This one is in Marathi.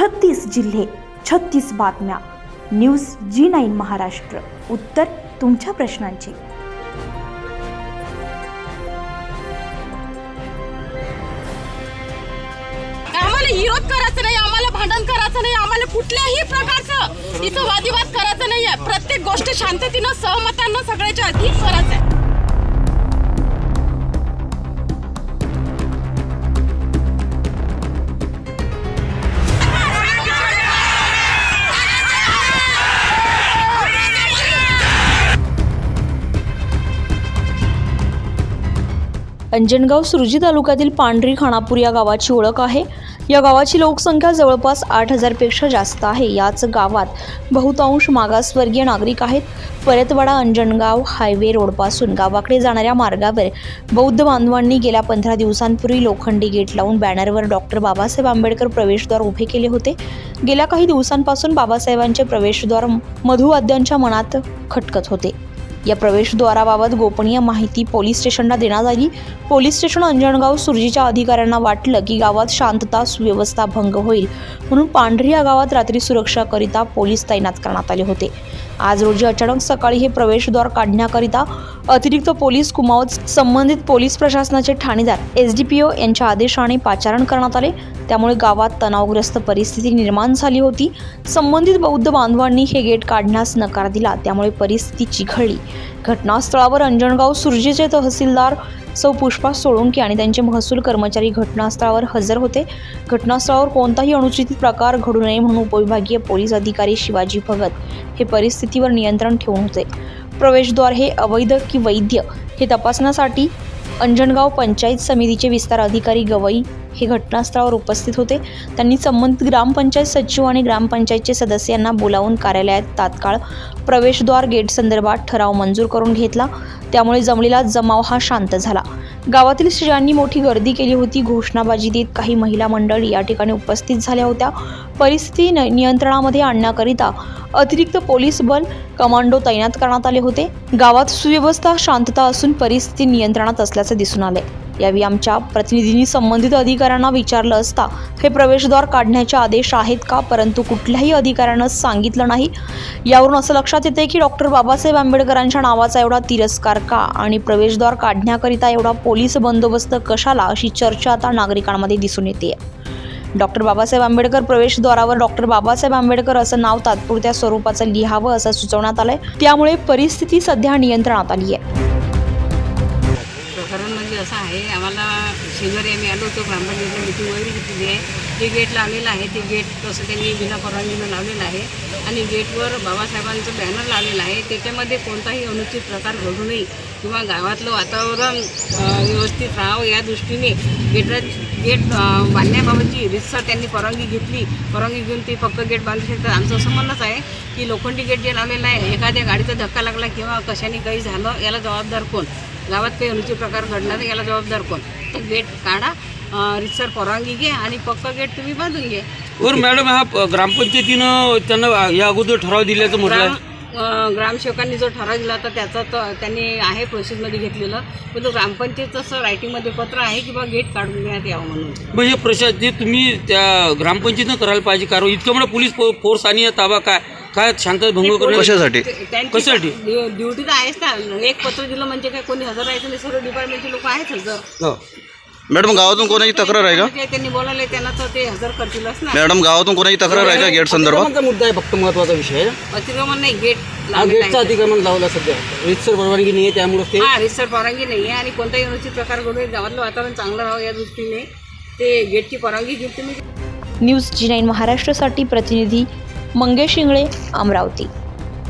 छत्तीस जिल्हे छत्तीस बातम्या. News G nine Maharashtra. उत्तर तुमच्या प्रश्नांची. आम्हाला विरोध करायचा नाही आम्हाला भांडण करायचं नाही आम्हाला कुठल्याही प्रकारचं इथं वादिवाद करायचं नाहीये. प्रत्येक गोष्ट शांततेनं सहमतानं सगळ्याच्या आधी करायचं आहे अंजनगाव सुरजी तालुक्यातील पांढरी खानापूर या गावाची ओळख आहे. या गावाची लोकसंख्या जवळपास आठ हजारपेक्षा जास्त आहे. याच गावात बहुतांश मागासवर्गीय नागरिक आहेत. परतवाडा अंजनगाव हायवे रोडपासून गावाकडे जाणाऱ्या मार्गावर बौद्ध बांधवांनी गेल्या पंधरा दिवसांपूर्वी लोखंडी गेट लावून बॅनरवर डॉक्टर बाबासाहेब आंबेडकर प्रवेशद्वार उभे केले होते. गेल्या काही दिवसांपासून बाबासाहेबांचे प्रवेशद्वार मधुवाद्यांच्या मनात खटकत होते. या प्रवेशद्वाराबाबत गोपनीय माहिती पोलीस स्टेशनला देण्यात आली. पोलीस स्टेशन अंजणगाव सुरजीच्या अधिकाऱ्यांना वाटलं की गावात शांतता सुव्यवस्था भंग होईल. म्हणून पांढरी या गावात रात्री सुरक्षाकरिता पोलीस तैनात करण्यात आले होते. आज रोजी अचानक सकाळी हे प्रवेशद्वार काढण्याकरिता अतिरिक्त पोलीस कुमावत संबंधित पोलीस प्रशासनाचे ठाणेदार एस डी पी ओ यांच्या आदेशाने पाचारण करण्यात आले. त्यामुळे गावात तणावग्रस्त परिस्थिती निर्माण झाली होती. संबंधित बौद्ध बांधवांनी हे गेट काढण्यास नकार दिला. त्यामुळे परिस्थिती चिघळली. घटनास्थळावर अंजणगाव सुरजेचे तहसीलदार सौ पुष्पा सोळंकी आणि त्यांचे महसूल कर्मचारी घटनास्थळावर हजर होते. घटनास्थळावर कोणताही अनुचित प्रकार घडू नये म्हणून उपविभागीय पोलीस अधिकारी शिवाजी भगत हे परिस्थितीवर नियंत्रण ठेवून होते. प्रवेशद्वार हे अवैध की वैद्य हे तपासण्यासाठी अंजणगाव पंचायत समितीचे विस्तार अधिकारी गवई हे घटनास्थळावर उपस्थित होते. त्यांनी संबंधित ग्रामपंचायत सचिव आणि ग्रामपंचायतचे सदस्यांना बोलावून कार्यालयात तात्काळ प्रवेशद्वार गेट संदर्भात ठराव मंजूर करून घेतला. त्यामुळे जमलेला जमाव हा शांत झाला. गावातील स्त्रियांनी मोठी गर्दी केली होती. घोषणाबाजी देत काही महिला मंडळ या ठिकाणी उपस्थित झाल्या होत्या. परिस्थिती न- नियंत्रणामध्ये आणण्याकरिता अतिरिक्त पोलीस बल कमांडो तैनात करण्यात आले होते. गावात सुव्यवस्था शांतता असून परिस्थिती नियंत्रणात असल्याचे दिसून आले. यावेळी आमच्या प्रतिनिधींनी संबंधित अधिकाऱ्यांना विचारलं असता हे प्रवेशद्वार काढण्याचे आदेश आहेत का? परंतु कुठल्याही अधिकाऱ्यानं सांगितलं नाही. यावरून असं लक्षात येते की डॉक्टर बाबासाहेब आंबेडकरांच्या नावाचा एवढा तिरस्कार का आणि प्रवेशद्वार काढण्याकरिता एवढा पोलीस बंदोबस्त कशाला अशी चर्चा आता नागरिकांमध्ये दिसून येते डॉक्टर बाबासाहेब आंबेडकर प्रवेशद्वारावर डॉक्टर बाबासाहेब आंबेडकर असं नाव तात्पुरत्या स्वरूपाचं लिहावं असं सुचवण्यात आलंय. त्यामुळे परिस्थिती सध्या नियंत्रणात आली आहे प्रकरण म्हणजे असं आहे आम्हाला शनिवारी आम्ही आलो होतो ग्रामपंचायतीला मिटिंग वगैरे घेतलेली आहे. ते गेट लावलेलं आहे ते गेट तसं त्यांनी बिना परवानगीनं लावलेलं आहे आणि गेटवर बाबासाहेबांचं बॅनर लावलेलं आहे. त्याच्यामध्ये कोणताही अनुचित प्रकार घडू नये किंवा गावातलं वातावरण व्यवस्थित राहावं या दृष्टीने गेट अं, बांधण्याबाबतची रितसर त्यांनी परवानगी घेतली. परवानगी घेऊन ते पक्क गेट बांधू शकतात आमचं असं म्हणणंच आहे की लोखंडी गेट जे लावलेलं आहे एखाद्या गाडीचा धक्का लागला किंवा कशाने काही झालं याला जबाबदार कोण? गावात काही अनुचित प्रकार घडला तर याला जबाबदार कोण? तर गेट काढा. रितसर परवानगी घे आणि पक्क गेट तुम्ही बांधून घे. बरं मॅडम हा ग्रामपंचायतीनं त्यांना या अगोदर ठराव दिल्याचं म्हटलं ग्रामसेवकांनी जो ठराव दिला होता त्याचा तर त्यांनी आहे प्रोसेसमध्ये घेतलेलं. पण तो ग्रामपंचायतचं असं रायटिंगमध्ये पत्र आहे की बा गेट काढून घेण्यात यावं म्हणून? मग हे प्रशासन जे तुम्ही त्या ग्रामपंचायतीनं करायला पाहिजे कारवाई इतकं मोठा पोलीस फो- फोर्स आणि या ताबा काय काय शांतता भंग करण्यासाठी कशासाठी? ते- त्यांची कशासाठी? ड्यु- ड्युटी तर आहेच ना. एक पत्र दिलं म्हणजे काय कोणी हजर राहायचं नाही सर्व डिपार्टमेंटचे लोक आहेत हजर हो. मॅडम गावातून कोणाची तक्रार आहे का? त्यांनी बोलावले त्यांना तर ते हजर करतीलच ना. मॅडम गावातून कोणाची तक्रार आहे का गेट संदर्भात? अतिक्रमणचा मुद्दा आहे फक्त महत्त्वाचा विषय. अतिक्रमण नाही गेट हा गेटचं. अतिक्रमण लावला सध्या. रितसर परवानगी नाही आहे त्यामुळे ते हा रिसर परवानगी नाही आहे आणि कोणताही अनुचित प्रकार घडू नये. गावातलं वातावरण चांगलं राहावं या दृष्टीने ते गेटची परवानगी घेऊन तुम्ही न्यूज जी नाईन महाराष्ट्रासाठी प्रतिनिधी मंगेश इंगळे अमरावती.